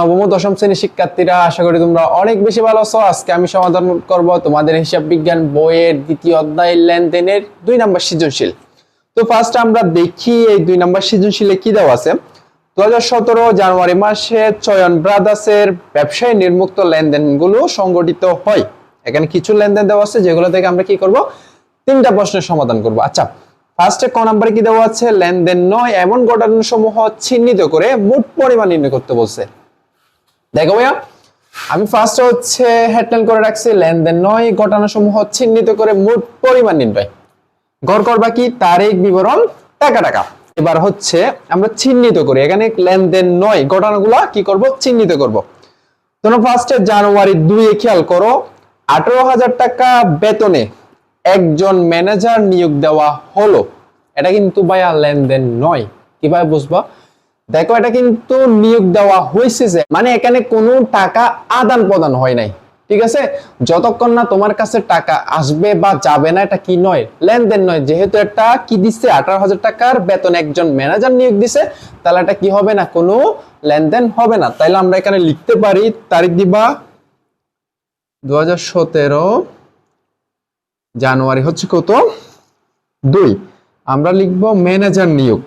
নবম দশম শ্রেণির শিক্ষার্থীরা, আশা করি তোমরা অনেক বেশি ভালো আছো। আজকে আমি সমাধান করব তোমাদের হিসাব বিজ্ঞান বইয়ের দ্বিতীয় অধ্যায় লেনদেনের দুই নম্বর সৃজনশীল। তো ফার্স্ট আমরা দেখি এই দুই নম্বর সৃজনশীলে কি দেওয়া আছে। দু জানুয়ারি মাসে চয়ন ব্রাদার্সের ব্যবসায়ী নির্মুক্ত লেনদেনগুলো সংগঠিত হয়। এখানে কিছু লেনদেন দেওয়া আছে, যেগুলো থেকে আমরা কি করব? তিনটা প্রশ্নের সমাধান করব। আচ্ছা ফার্স্টে ক নাম্বারে কি দেওয়া আছে? লেনদেন নয়, এমন ঘটনা সমূহ চিহ্নিত করে মোট পরিমাণ নির্ণয় করতে বলছে। দেখো ভাইয়া, আমি ফার্স্টে হচ্ছে হেডলাইন করে রাখছি, লেনদেন নয় ঘটনা সমূহ চিহ্নিত করে মোট পরিমাণ নির্ণয় গড় করবা কি? তারিখ, বিবরণ, টাকা টাকা। এবার হচ্ছে আমরা চিহ্নিত করি। এখানে লেনদেন নয়, ঘটনাগুলো কি করব? চিহ্নিত করব। তোমরা ফার্স্টে জানুয়ারি দুই খেয়াল করো, আঠারো হাজার টাকা বেতনে একজন ম্যানেজার নিয়োগ দেওয়া হলো। এটা কিন্তু ভাইয়া লেনদেন নয়। কীভাবে বুঝবা? দেখো, এটা কিন্তু নিয়োগ দেওয়া হয়েছে যে মানে এখানে কোনো টাকা আদান প্রদান হয় নাই, ঠিক আছে? যতক্ষণ না তোমার কাছে টাকা আসবে বা যাবে না, এটা কি নয়? লেনদেন নয়। যেহেতু এটা কি দিচ্ছে? আঠারো হাজার টাকার বেতন একজন ম্যানেজার নিয়োগ দিছে, তাহলে এটা কি হবে না? কোনো লেনদেন হবে না। তাইলে আমরা এখানে লিখতে পারি, তারিখ দিবা। দু হাজার সতেরো জানুয়ারি হচ্ছে কত? দুই। আমরা লিখব ম্যানেজার নিয়োগ।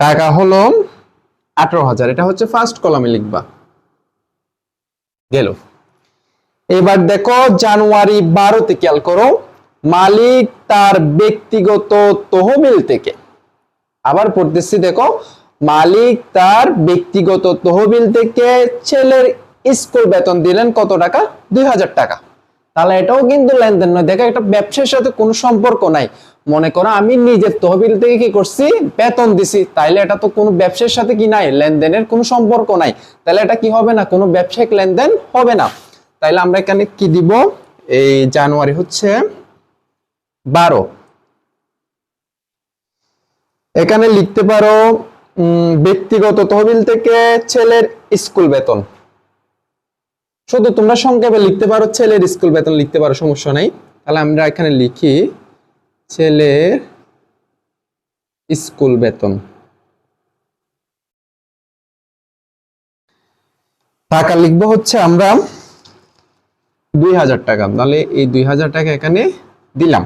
টাকা হলো আঠারো হাজার। এটা হচ্ছে ফার্স্ট কলামে লিখবা। গেল। এবার দেখো, জানুয়ারি বারোতে খেয়াল করো, মালিক তার ব্যক্তিগত তহবিল থেকে, আবার পড়তেছি দেখো, মালিক তার ব্যক্তিগত তহবিল থেকে ছেলের স্কুল বেতন দিলেন কত টাকা? দুই হাজার টাকা। তাহলে এটাও কিন্তু লেনদেন নয়। দেখো, একটা ব্যবসার সাথে কোনো সম্পর্ক নাই। মনে করো, আমি নিজের তহবিল থেকে কি করছি? বেতন দিছি। তাইলে এটা তো কোনো ব্যবসার সাথে কি নাই? লেনদেনের কোনো সম্পর্ক নাই। তাহলে এটা কি হবে না? কোনো ব্যবসায়িক লেনদেন হবে না। তাইলে আমরা এখানে কি দিব? এই জানুয়ারি হচ্ছে বারো। এখানে লিখতে পারো ব্যক্তিগত তহবিল থেকে ছেলের স্কুল বেতন। শুধু তোমরা সংক্ষেপে লিখতে পারো, ছেলের স্কুল বেতন লিখতে পারো, সমস্যা নাই। তাহলে আমরা এখানে লিখি ছেলের স্কুল বেতন। টাকা লিখব হচ্ছে আমরা দুই হাজার টাকা। তাহলে এই দুই হাজার টাকা এখানে দিলাম।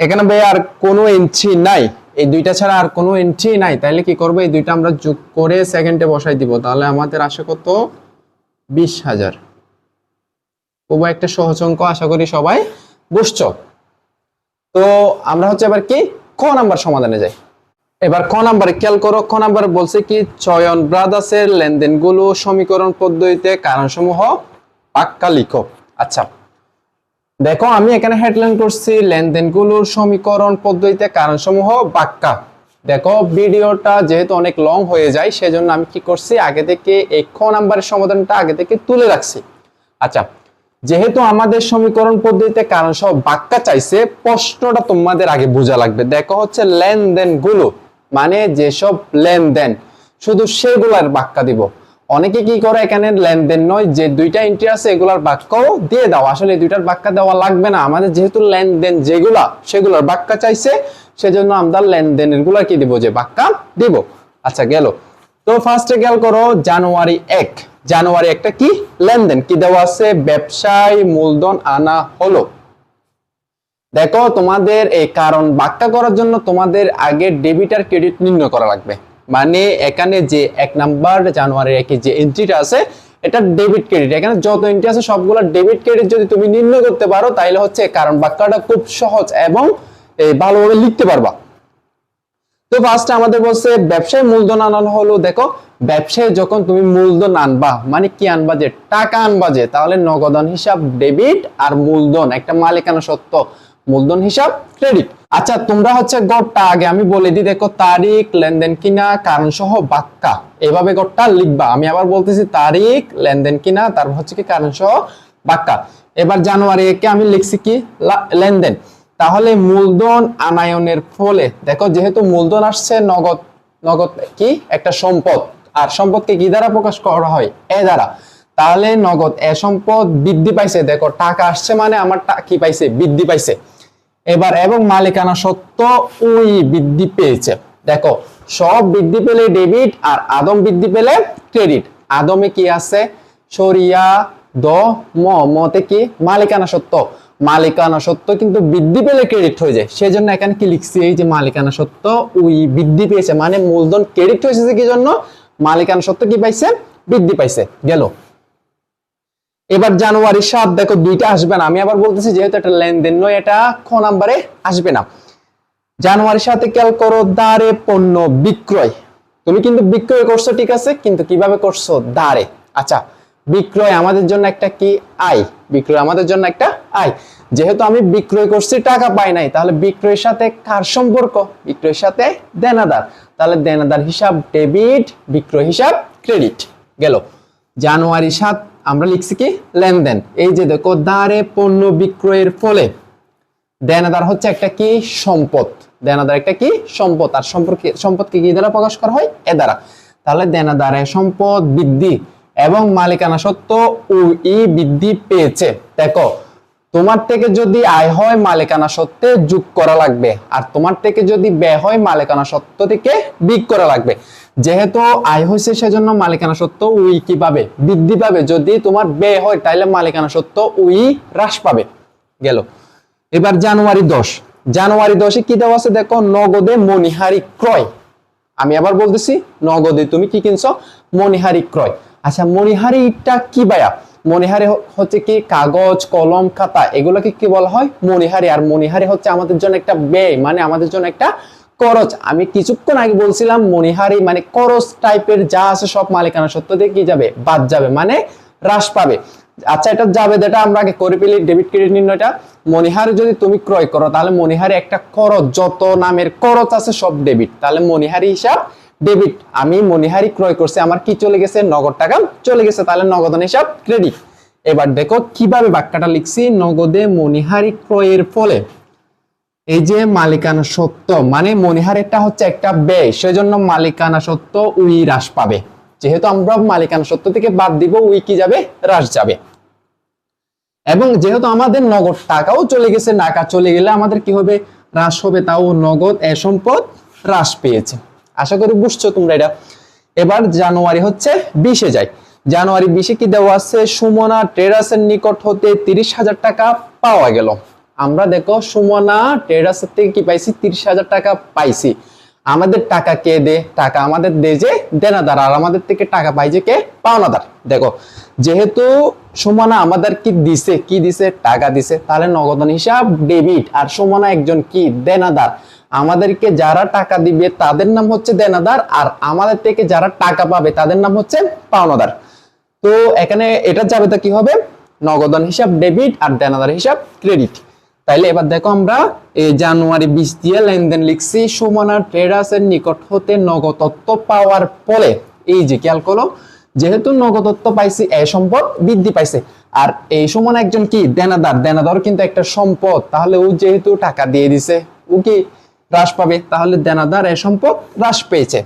এখানে ভাই আর কোনো এন্ট্রি নাই। এই দুইটা ছাড়া আর কোনো এন্ট্রি নাই। তাহলে কি করব? এই দুইটা আমরা যোগ করে সেকেন্ডে বসাই দিব। তাহলে আমাদের আসে কত? বিশ হাজার। খুব একটা সহজ অঙ্ক আশা করি সবাই বুঝছ। তো আমরা হচ্ছে এবার কি? ক নাম্বার সমাধানে যাই। এবার ক নাম্বারে খেয়াল করো, ক নাম্বারে বলছে কি, চয়ন ব্রাদার্সের লেনদেনগুলো সমীকরণ পদ্ধতিতে কারণসমূহ পাক্কা লিখো আচ্ছা দেখো আমি এখানে হেডলাইন করছি, লেনদেনগুলোর সমীকরণ পদ্ধতিতে কারণসমূহ বাক্কা দেখো ভিডিওটা যেহেতু অনেক লং হয়ে যায়, সেজন্য আমি কি করছি, আগে থেকে এক নাম্বারের সমাধানটা আগে থেকে তুলে রাখছি। আচ্ছা যেহেতু আমাদের সমীকরণ পদ্ধতিতে কারণ সহ বাক্কা চাইছে, প্রশ্নটা তোমাদের আগে বোঝা লাগবে। দেখো হচ্ছে লেনদেনগুলো মানে যেসব লেনদেন, শুধু সেগুলার বাক্কা দিব। অনেকে কি করে এখানে লেনদেন নয়, যে দুইটা এন্ট্রি আছে এগুলার বাক্যও দিয়ে দাও। আসলে দুইটার বাক্কা দেওয়া লাগবে না। আমাদের যেহেতু লেনদেন যেগুলা, সেগুলার বাক্কা চাইছে, সেজন্য আমরা লেনদেনেরগুলা কি দিব? যে বাক্কা দিব। আচ্ছা গেল। তো ফার্স্টে গেল করো, জানুয়ারি এক। জানুয়ারি একটা কি লেনদেন? কি দেওয়া আছে? ব্যবসায় মূলধন আনা হলো। দেখো, তোমাদের এই কারণ ব্যাখ্যা করার জন্য তোমাদের আগে ডেবিট আর ক্রেডিট নির্ণয় করা লাগবে। মানে এখানে যে এক নাম্বার জানুয়ারির একে যে এন্ট্রিটা আছে, এটা ডেবিট ক্রেডিট এখানে যত এন্ট্রি আছে, সবগুলো ডেবিট ক্রেডিট যদি তুমি নির্ণয় করতে পারো তাহলে হচ্ছে কারণ বাক্যটা খুব সহজ এবং ভালোভাবে লিখতে পারবা। তো ফার্স্টে আমাদের বলছে, ব্যবসায় মূলধন আনানো হলো। দেখো, ব্যবসায় যখন তুমি মূলধন আনবা মানে কি আনবা যে টাকা আনবা যে, তাহলে নগদন হিসাব ডেবিট আর মূলধন, একটা মালিকানা সত্য। মূলধন হিসাব ক্রেডিট আচ্ছা তোমরা হচ্ছে গড়টা আগে আমি বলে দিই, দেখো, তারিখ, লেনদেন কিনা কারণ সহ বাক্কা। এভাবে গড়টা লিখবা। আমি আবার বলতেছি, তারিখ, লেনদেন কিনা, তারপর হচ্ছে কি কারণ সহ বাক্কা। এবার জানুয়ারি একে আমি লিখছি কি? লেনদেন। তাহলে মূলধন আনায়নের ফলে, দেখো যেহেতু মূলধন আসছে, নগদ নগদ কি? একটা সম্পদ। আর সম্পদকে কি দ্বারা প্রকাশ করা হয়? এ দ্বারা। তাহলে নগদ, এ সম্পদ বৃদ্ধি পাইছে। দেখো, টাকা আসছে মানে আমার কি পাইছে? বৃদ্ধি পাইছে। এবার, এবং মালিকানা সত্ত্ব ওই বৃদ্ধি পেয়েছে। দেখো, সব বৃদ্ধি পেলে ডেবিট আর আদম বৃদ্ধি পেলে ক্রেডিট। আদমে কি আছে? সরিয়া দ মতে কি? মালিকানা সত্ত্ব মালিকানা সত্ত্ব কিন্তু বৃদ্ধি পেলে ক্রেডিট হয়ে যায়। সেজন্য এখানে কি লিখছি? এই যে মালিকানা সত্ত্ব ওই বৃদ্ধি পেয়েছে। মানে মূলধন ক্রেডিট হয়েছে কি জন্য? মালিকানা সত্ত্ব কি পাইছে? বৃদ্ধি পাইছে। গেল। এবার জানুয়ারি সাত, দেখো দুইটা আসবে না। আমি আবার বলতেছি, যেহেতু এটা লেনদেন নয়, এটা খ নাম্বারে আসবে না। জানুয়ারি সাথে খেয়াল করো দাঁড়ে পণ্য বিক্রয়। তুমি কিন্তু বিক্রয় করছ, ঠিক আছে, কিন্তু কীভাবে করছ? দাঁড়ে আচ্ছা বিক্রয় আমাদের জন্য একটা কি? আয়। বিক্রয় আমাদের জন্য একটা আয়। যেহেতু আমি বিক্রয় করছি, টাকা পাই নাই, তাহলে বিক্রয়ের সাথে কার সম্পর্ক? বিক্রয়ের সাথে দেনাদার। তাহলে দেনাদার হিসাব ডেবিট বিক্রয় হিসাব ক্রেডিট গেল। জানুয়ারি সাত, আমরা লিখছি কি? লেনদেন। এই যে দেখো দাঁড়ে পণ্য বিক্রয়ের ফলে দেনাদার হচ্ছে একটা কি? সম্পদ। দেনাদার একটা কি? সম্পদ। আর সম্পর্কে সম্পদকে কি দ্বারা প্রকাশ করা হয়? এ দ্বারা। তাহলে দেনাদারে সম্পদ বৃদ্ধি এবং মালিকানা সত্ত্ব ই বৃদ্ধি পেয়েছে। দেখো, তোমার থেকে যদি আয় হয় মালিকানা সত্ত্বে যোগ করা লাগবে, আর তোমার থেকে যদি ব্যয় হয় মালিকানা সত্ত্ব থেকে বিগ করা লাগবে। যেহেতু আয় হয়েছে, সেজন্য মালিকানা সত্ত্ব উই কি পাবে বৃদ্ধি পাবে। যদি তোমার ব্যয় হয় তাহলে মালিকানা সত্ত্ব উই হ্রাস পাবে। গেল। এবার জানুয়ারি দশ। জানুয়ারি দশে কি দেওয়া আছে? দেখো, নগদে মণিহারি ক্রয়। আমি আবার বলতেছি, নগদে তুমি কি কিনছো? মণিহারি ক্রয়। আচ্ছা মণিহারিটা কি বায়া? মণিহারি হচ্ছে কি কাগজ, কলম, খাতা, এগুলোকে কি বলা হয়? মণিহারি। আর মণিহারি হচ্ছে আমাদের জন্য একটা ব্যয় মানে আমাদের জন্য একটা খরচ। আমি কিছুক্ষণ আগে বলছিলাম, মণিহারি মানে খরচ টাইপের যা আছে সব মালিকানা সত্য দিয়ে কি যাবে? বাদ যাবে মানে হ্রাস পাবে। আচ্ছা এটা যাবে যেটা আমরা আগে করে পেলি ডেবিট ক্রেডিট নির্ণয়টা। মনিহারে যদি তুমি ক্রয় করো, তাহলে মনিহারে একটা খরচ, যত নামের খরচ আছে সব ডেবিট তাহলে মনিহারি হিসাব ডেবিট আমি মনিহারি ক্রয় করছি, আমার কি চলে গেছে? নগদ টাকা চলে গেছে, তাহলে নগদান হিসাব ক্রেডিট এবার দেখো, কীভাবে বাক্যটা লিখছি? নগদে মনিহারি ক্রয়ের ফলে। এই যে মালিকানা সত্ত্ব মানে মনিহারেরটা হচ্ছে একটা ব্যয়, সেজন্য মালিকানা সত্ত্ব উই হ্রাস পাবে। যেহেতু আমরা মালিকানা সত্য থেকে বাদ দিব, উই কি যাবে? হ্রাস যাবে। এবং যেহেতু আমাদের নগদ টাকাও চলে গেছে, টাকা চলে গেলে আমাদের কি হবে? হ্রাস হবে, তাও নগদ এ সম্পদ হ্রাস পেয়েছে। আশা করি বুঝছ তোমরা এটা। এবার জানুয়ারি হচ্ছে বিশে যায় জানুয়ারি বিশে কি দেওয়া আছে? সুমনা টেরাসের নিকট হতে তিরিশ হাজার টাকা পাওয়া গেল। আমরা দেখো সুমনা টেরাসের থেকে কি পাইছি? তিরিশ হাজার টাকা পাইছি। আমাদের টাকা কে দে? টাকা আমাদের দে যে দেনাদার, আর আমাদের থেকে টাকা পাই যে কে? পাওনাদার। দেখো, যেহেতু সুমনা আমাদের কি দিছে কি দিছে? টাকা দিছে। তাহলে নগদান হিসাব ডেবিট আর সুমনা একজন কি? দেনাদার। আমাদেরকে যারা টাকা দিবে, তাদের নাম হচ্ছে দেনাদার, আর আমাদের থেকে যারা টাকা পাবে, তাদের নাম হচ্ছে পাওনাদার। তো এখানে এটা যাবে তো কি হবে? নগদন হিসাব ডেবিট আর দেনাদার হিসাব ক্রেডিট তাইলে এবার দেখো আমরা জানুয়ারি বিশ দিয়ে লেনদেন লিখছি সুমনা ট্রেডার্সের নিকট হতে নগদত্ব পাওয়ার ফলে এই যে খেয়াল করো, যেহেতু নগদত্ব পাইছি এই সম্পদ বৃদ্ধি পাইছে। আর এই সুমন একজন কি? দেনাদার। দেনাদার কিন্তু একটা সম্পদ। তাহলে ও যেহেতু টাকা দিয়ে দিছে, ও কি হ্রাস পাবে? তাহলে দেনাদার এই সম্পদ হ্রাস পেয়েছে।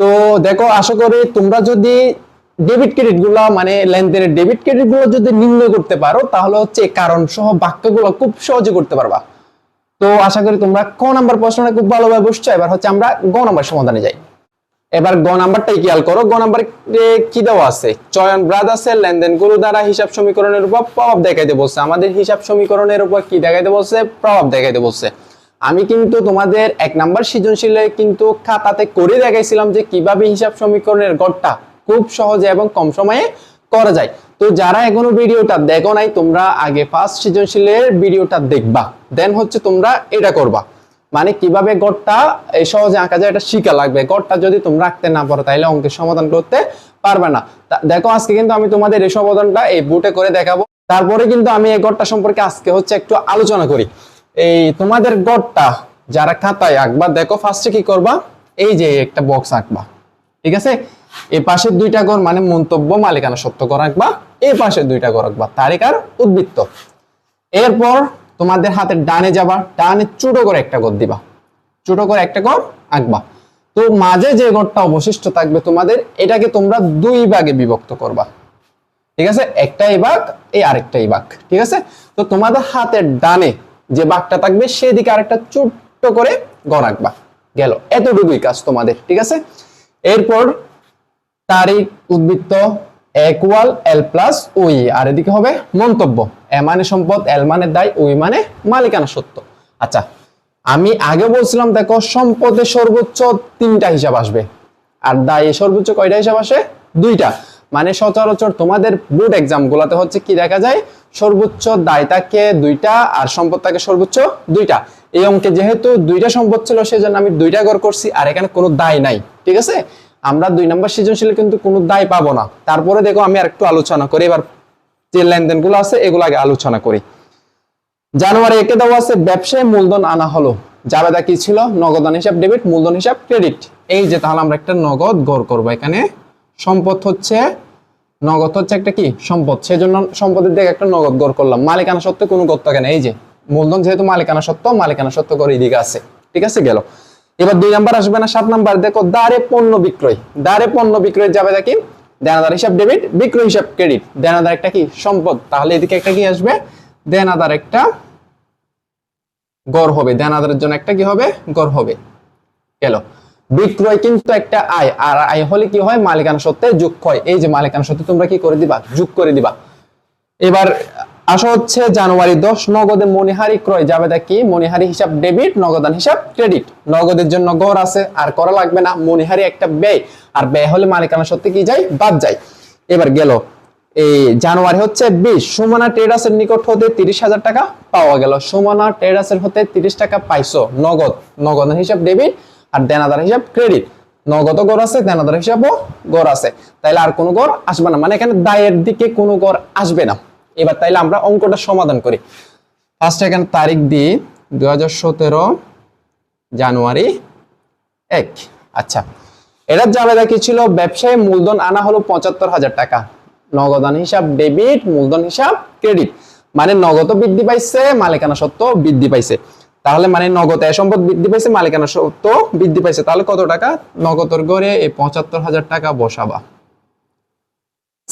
তো দেখো, আশা করি তোমরা যদি ডেবিট ক্রেডিটগুলো মানে লেনদেনের ডেবিট ক্রেডিটগুলো যদি নির্ণয় করতে পারো, তাহলে হচ্ছে কারণ সহ বাক্যগুলো খুব সহজে করতে পারবা। তো আশা করি তোমরা ক নাম্বার প্রশ্নটা খুব ভালোভাবে বুঝছ, এবার হচ্ছে আমরা গ নাম্বার সমাধানে যাই। এবার গ নাম্বারটাই খেয়াল করো, গ নাম্বারে কি দেওয়া আছে? চয়ন ব্রাদার্সের লেনদেনগুলো দ্বারা হিসাব সমীকরণের উপর প্রভাব দেখাইতে বলছে। আমাদের হিসাব সমীকরণের উপর কি দেখাইতে বলছে? প্রভাব দেখাইতে বলছে। আমি কিন্তু তোমাদের এক নাম্বার সৃজনশীলে কিন্তু খাতাতে করে দেখাইছিলাম যে কীভাবে হিসাব সমীকরণের গড়টা খুব সহজে এবং কম সময়ে করা যায়। তো যারা এখনও ভিডিওটা দেখো নাই, তোমরা আগে ফার্স্ট সৃজনশীলের ভিডিওটা দেখবা। দেন হচ্ছে তোমরা এটা করবা। মানে কীভাবে গড়টা, এই সহজে আঁকা যায়, এটা শিখা লাগবে। গড়টা যদি তোমরা আঁকতে না পারো, তাহলে অঙ্কের সমাধান করতে পারবে না। দেখো, আজকে কিন্তু আমি তোমাদের এই সমাধানটা এই বুটে করে দেখাবো। তারপরে কিন্তু আমি এই গড়টা সম্পর্কে আজকে হচ্ছে একটু আলোচনা করি। এই তোমাদের গড়টা যারা খাতায় আঁকবা, দেখো ফার্স্টে কি করবা? এই যে একটা বক্স আঁকবা। ঠিক আছে? এই পাশের দুইটা ঘর মানে মন্তব্য মালিকানা সত্য ঘর আঁকবা এই পাশের দুইটা ঘর আঁকবা তারিখ আর উদ্বৃত্ত। এরপর তোমাদের হাতের ডানে যাবা, ডানে ছোট করে একটা ঘর দিবা, ছোট করে একটা ঘর আঁকবা। তো মাঝে যে ঘরটা অবশিষ্ট থাকবে তোমাদের, এটাকে তোমরা দুই ভাগে বিভক্ত করবা। ঠিক আছে? একটা এই ভাগ, এই আরেকটা এই ভাগ। ঠিক আছে? তো তোমাদের হাতের ডানে যে ভাগটা থাকবে, সেদিকে আরেকটা ছোট্ট করে ঘর আঁকবা। গেল। এতটুকুই কাজ তোমাদের। ঠিক আছে? এরপর তারিখ, উদ্বৃত্ত, একুয়াল, এল প্লাস ওই আর এদিকে হবে মন্তব্য। এ মানে সম্পদ, এল মানে দায় ওই মানে মালিকানা সত্য। আচ্ছা আমি আগে বলছিলাম, দেখো, সম্পদের সর্বোচ্চ তিনটা হিসাব আসবে। আর সর্বোচ্চ কয়টা হিসাব আসে? দুইটা। মানে সচরাচর তোমাদের বোর্ড এক্সাম গুলাতে হচ্ছে কি দেখা যায়? সর্বোচ্চ দায় দুইটা আর সম্পদ সর্বোচ্চ দুইটা। এই অঙ্কে যেহেতু দুইটা সম্পদ ছিল, সেজন্য আমি দুইটা গড় করছি, আর এখানে কোনো দায় নাই। ঠিক আছে? আমরা দুই নম্বর সৃজনশীলে কিন্তু কোনো দায় পাবো না। তারপরে দেখো আমি আর একটু আলোচনা করি। এবার যে লেনদেনগুলো আছে, এগুলো আগে আলোচনা করি। জানুয়ারি একে দেওয়া আছে, ব্যবসায় মূলধন আনা হলো। জাবেদা কি ছিল? নগদান হিসাব ডেবিট মূলধন হিসাব ক্রেডিট এই যে তাহলে আমরা একটা নগদ গড় করব। এখানে সম্পদ হচ্ছে, নগদ হচ্ছে একটা কি? সম্পদ। সেজন্য সম্পদের দিকে একটা নগদ গড় করলাম। মালিকানা সত্ত্বে কোনো গড় থাকে না। এই যে মূলধন যেহেতু মালিকানা সত্ত্ব মালিকানা সত্ত্ব করে এদিকে আছে। ঠিক আছে, গেল। এবার দুই নাম্বার আসবে না, সাত নাম্বার। দেখো দারে পণ্য বিক্রয়। দারে পণ্য বিক্রয় যাবে কি? দেনাদার হিসাব ডেবিট বিক্রয় হিসাব ক্রেডিট দেনাদার একটা কি? সম্পদ। তাহলে এদিকে একটা কি আসবে? দেনাদার একটা গড় হবে। দেনাদারের জন্য একটা কি হবে? গড় হবে। গেল। বিক্রয় কিন্তু একটা আয়। আর আয় হলে কি হয়? মালিকানা সত্ত্বে যোগ হয় এই যে মালিকানা সত্ত্বে তোমরা কি করে দিবা? যোগ করে দিবা। এবার আসা হচ্ছে জানুয়ারি দশ, নগদে মনিহারি ক্রয়। যাবে কি? মনিহারি হিসাব ডেবিট নগদান হিসাব ক্রেডিট নগদের জন্য গড় আছে, আর করা লাগবে না, মনিহারি একটা ব্যয়। আর ব্যয় হলে মালিকানা সত্যি কি যায়? বাদ যায়। এবার গেল, এই জানুয়ারি হচ্ছে বিশ, সুমনা ট্রেডার্সের নিকট হতে তিরিশ হাজার টাকা পাওয়া গেল। সুমনা ট্রেডার্সের হতে তিরিশ টাকা পাইছো, নগদ। নগদ হিসাব ডেবিট আর দেনাদার হিসাব ক্রেডিট নগদ গড় আছে, দেনাদার হিসাবও গড় আছে। তাইলে আর কোনো গড় আসবে না। মানে এখানে দায়ের দিকে কোনো গড় আসবে না। এবার তাইলে আমরা অঙ্কটা সমাধান করি। ফার্স্ট এখানে তারিখ দিই দুই জানুয়ারি এক। আচ্ছা এটার জাবেদা কি ছিল? ব্যবসায় মূলধন আনা হলো পঁচাত্তর হাজার টাকা। নগদান হিসাব ডেবিট মূলধন হিসাব ক্রেডিট মানে নগদ বৃদ্ধি পাইছে, মালিকানা সত্ত্ব বৃদ্ধি পাইছে। তাহলে মানে নগদ সম্পদ বৃদ্ধি পাইছে, মালিকানা সত্ত্ব বৃদ্ধি পাইছে। তাহলে কত টাকা? নগদর গড়ে এই পঁচাত্তর হাজার টাকা বসাবা।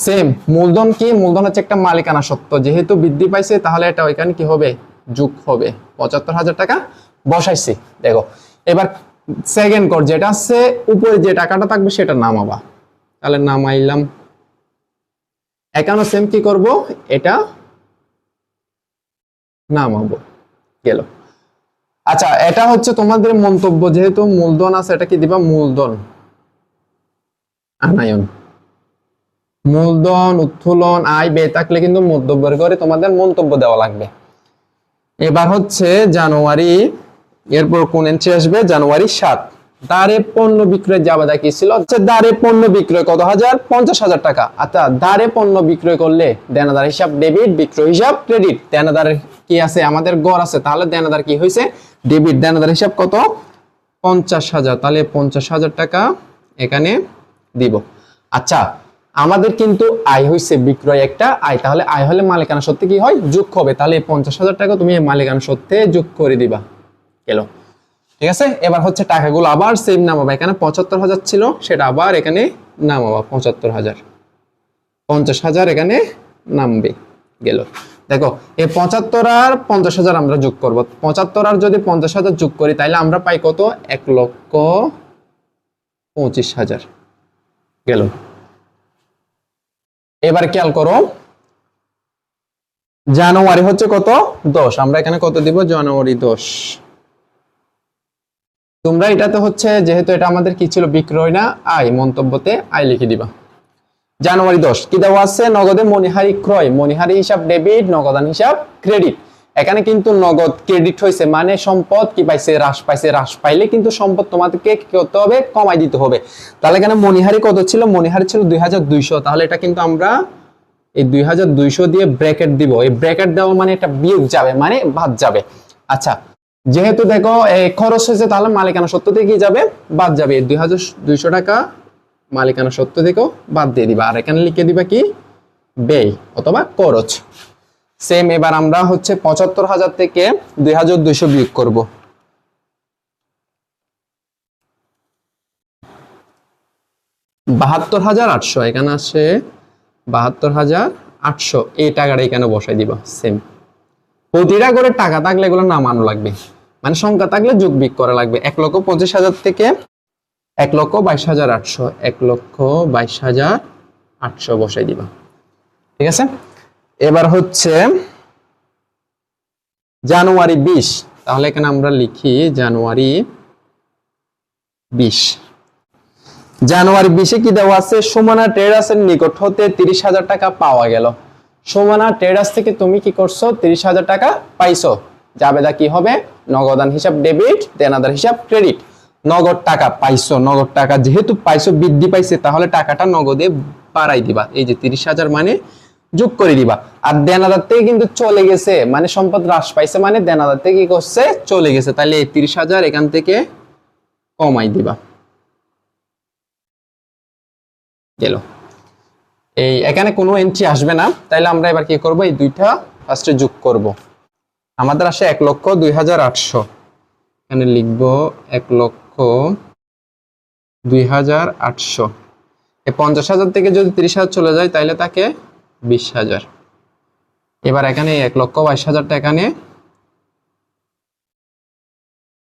সেম মূলধন কি? মূলধন হচ্ছে একটা মালিকানা সত্ত্ব যেহেতু বৃদ্ধি পাইছে, তাহলে এটা ওইখানে কি হবে? যুগ হবে। পঁচাত্তর হাজার টাকা বসাইছি। দেখো, এবার সেকেন্ড কর যেটা আছে, উপরে যে টাকাটা থাকবে সেটা নামাবা। তাহলে নামাইলাম। একানো সেম কি করব? এটা নামাবো। গেল। আচ্ছা এটা হচ্ছে তোমাদের মন্তব্য। যেহেতু মূলধন আছে, এটা কি দিবা? মূলধন। আনায়ন। মূলধন উত্তোলন আয়, ব্যয়, থাকলে কিন্তু মন্তব্যের করে তোমাদের মন্তব্য দেওয়া লাগবে। এবার হচ্ছে জানুয়ারি, এরপর কোন এন্ট্রি আসবে? জানুয়ারি সাত। দারে পণ্য বিক্রয় জাবেদা কি ছিল? হচ্ছে দারে পণ্য বিক্রয় কত হাজার? পঞ্চাশ হাজার টাকা। আচ্ছা দারে পণ্য বিক্রয় করলে দেনাদার হিসাব ডেবিট বিক্রয় হিসাব ক্রেডিট দেনাদার কি আছে? আমাদের গড় আছে। তাহলে দেনাদার কি হয়েছে? ডেবিট দেনাদার হিসাব কত? পঞ্চাশ হাজার। তাহলে পঞ্চাশ হাজার টাকা এখানে দিব। আচ্ছা আমাদের কিন্তু আয় হয়েছে বিক্রয় একটা আয়। তাহলে আয় হলে মালিকানা সত্যি কি হয়? যোগ হবে। তাহলে পঞ্চাশ হাজার টাকা তুমি এই মালিকানা সত্যি যোগ করে দিবা। গেল। ঠিক আছে? এবার হচ্ছে টাকাগুলো আবার সেম নামাবা। এখানে পঁচাত্তর হাজার ছিল, সেটা আবার এখানে নামাবা পঁচাত্তর হাজার। পঞ্চাশ হাজার এখানে নামবে। গেল। দেখো, এই পঁচাত্তর আর পঞ্চাশ হাজার আমরা যোগ করব। পঁচাত্তর আর যদি পঞ্চাশ হাজার যোগ করি, তাহলে আমরা পাই কত? এক লক্ষ পঁচিশ হাজার। গেল। এবার খেয়াল করো। জানুয়ারি হচ্ছে কত? দশ। আমরা এখানে কত দিব? জানুয়ারি দশ। তোমরা এটাতে হচ্ছে, যেহেতু এটা আমাদের কি ছিল? বিক্রয় না? আয় মন্তব্যতে আয় লিখে দিবা। জানুয়ারি দশ। কি দেওয়া আছে? নগদে মনিহারি ক্রয়। মনিহারি হিসাব ডেবিট, নগদান হিসাব ক্রেডিট। এখানে কিন্তু নগদ ক্রেডিট হয়েছে মানে সম্পদ, কি পাইছে, হ্রাস পাইছে, হ্রাস পাইলে কিন্তু সম্পদ তোমাদেরকে কি করতে হবে? কমাই দিতে হবে। তাহলে এখানে মনিহারি কত ছিল? মনিহারি ছিল দুই হাজার দুইশো। তাহলে এটা কিন্তু আমরা এই দুই হাজার দুইশো দিয়ে ব্র্যাকেট দিব। এই ব্র্যাকেট দেওয়া মানে এটা বিয়োগ যাবে মানে বাদ যাবে। আচ্ছা যেহেতু দেখো খরচ হয়েছে তাহলে মালিকানা সত্য থেকে যাবে? বাদ যাবে। দুই হাজার দুইশো টাকা মালিকানা সত্য থেকেও বাদ দিয়ে দিবা। আর এখানে লিখে দিবা কি? ব্যয় অথবা খরচ। সেম এবার আমরা হচ্ছে পঁচাত্তর হাজার থেকে দুই হাজার দুইশো বিয়োগ করব। বাহাত্তর হাজার আটশো, এখানে আছে বাহাত্তর হাজার আটশো, এই টাকাটা এখানে বসাই দিবা সেম প্রতিটা করে টাকা থাকলে এগুলো নামানো লাগবে মানে সংখ্যা থাকলে যোগ বিক করা লাগবে, এক লক্ষ পঁচিশ হাজার থেকে এক লক্ষ বাইশ হাজার আটশো, এক লক্ষ বাইশ হাজার আটশো বসাই দিবা, ঠিক আছে? এবার হচ্ছে জানুয়ারি বিশ। তাহলে এখানে আমরা লিখি জানুয়ারি বিশ। জানুয়ারি বিশে কি দেওয়া আছে? সুমনা ট্রেডার্সের নিকট হতে তিরিশ হাজার টাকা পাওয়া গেল। সুমনা ট্রেডার্স থেকে তুমি কি করছ? তিরিশ হাজার টাকা পাইছো। জাবেদা কি হবে? নগদান হিসাব ডেবিট, দেনাদার হিসাব ক্রেডিট। নগদ টাকা পাইছো, নগদ টাকা যেহেতু পাইছো, বৃদ্ধি পাইছে, তাহলে টাকাটা নগদে বাড়াই দিবা। এই যে তিরিশ হাজার মানে যোগ করে দিবা। আর দেনাদার থেকে কিন্তু চলে গেছে মানে সম্পদ হ্রাস পাইছে মানে দেনাদার থেকে কি করছে? চলে গেছে। তাহলে এই তিরিশ হাজার এখান থেকে কমাই দিবা। গেল। এই, এখানে কোনো এন্ট্রি আসবে না। তাইলে আমরা এবার কি করব? এই দুইটা ফার্স্টে যোগ করব। আমাদের আসে এক লক্ষ দুই হাজার আটশো। এখানে লিখব এক লক্ষ দুই হাজার আটশো। এই পঞ্চাশ হাজার থেকে যদি তিরিশ হাজার চলে যায় তাইলে তাকে বিশ হাজার। এবার এখানে এক লক্ষ বাইশ হাজার টাকা নিয়ে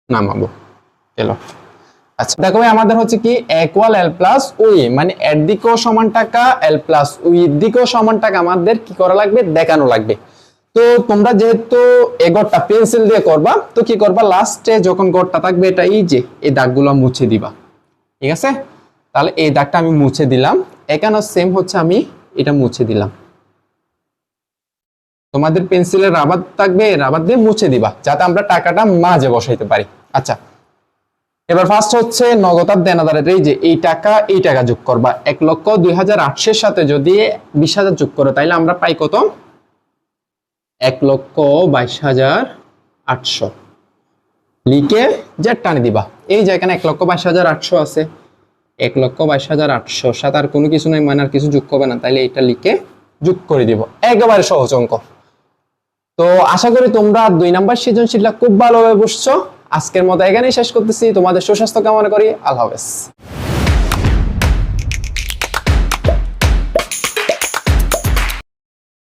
নামাবো। এলো। আচ্ছা দেখো আমাদের হচ্ছে কি ইকুয়াল এল প্লাস উই মানে এর দিকেও সমান টাকা এল প্লাস উই এর দিকেও সমান টাকা, আমাদের কি করা লাগবে? দেখানো লাগবে। তো তোমরা যেহেতু এই গড়টা পেন্সিল দিয়ে করবা, তো কি করবা? লাস্টে যখন গড়টা থাকবে, এটা এই যে, এই দাগগুলো মুছে দিবা। ঠিক আছে? তাহলে এই দাগটা আমি মুছে দিলাম। এখানে সেম হচ্ছে আমি এটা মুছে দিলাম। তোমাদের পেন্সিলের রাবার থাকবে, রাবার দিয়ে মুছে দিবা, যাতে আমরা টাকাটা মাঝে বসাইতে পারি। আচ্ছা এবার ফার্স্ট হচ্ছে নগদার দেনাদারের এই যে, এই টাকা এই টাকা যোগ করবা। এক লক্ষ দুই হাজার আটশের সাথে যদি বিশ হাজার যোগ করো, তাইলে আমরা পাই কত? এক লক্ষ বাইশ হাজার আটশো। লিখে যে টানে দিবা। এই যে এখানে এক লক্ষ বাইশ হাজার আটশো আছে। এক লক্ষ বাইশ হাজার আটশো সাথে আর কোনো কিছু নাই মানে আর কিছু যোগ করবে না। তাইলে এটা লিখে যোগ করে দিব। একেবারে সহজ অঙ্ক। তো আশা করি তোমরা দুই নাম্বার সৃজনশীলটা খুব ভালোভাবে বসছো আজকের মতো এখানেই শেষ করতেছি। তোমাদের সুস্বাস্থ্য কামনা করি। আল্লাহ হাফেজ।